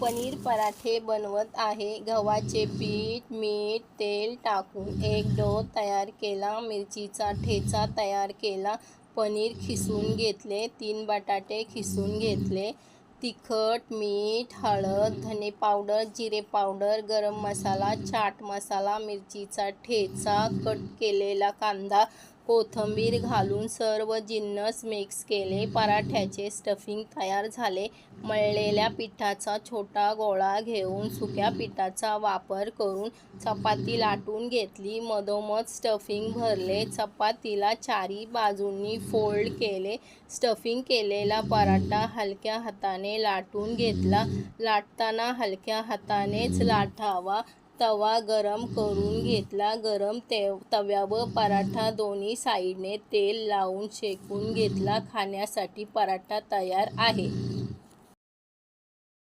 पनीर पराठे बनवत आहे. गव्हाचे पीठ मीठ तेल टाकून एक डो तयार केला. मिरचीचा ठेचा तयार केला. पनीर खिसून घेतले. तीन बटाटे खिसून घेतले. तिखट मीठ हळद धने पावडर जिरे पावडर गरम मसाला चाट मसाला मिरचीचा ठेचा कट केलेला कांदा कोथिंबीर घालून सर्व जिन्नस मिक्स केले. पराठ्याचे स्टफिंग तयार झाले. मळलेल्या पिठाचा छोटा गोळा घेऊन सुक्या पिठाचा वापर करून चपाती लाटून घेतली. मधोमध स्टफिंग भरले. चपातीला चारी बाजूंनी फोल्ड केले. स्टफिंग केलेला पराठा हलक्या हाताने लाटून घेतला. लाटताना हलक्या हातानेच लाटावा. तवा गरम करून घेतला. गरम ते तव्यावर पराठा दोन्ही साईडने तेल लावून शेकून घेतला. खाण्यासाठी पराठा तयार आहे.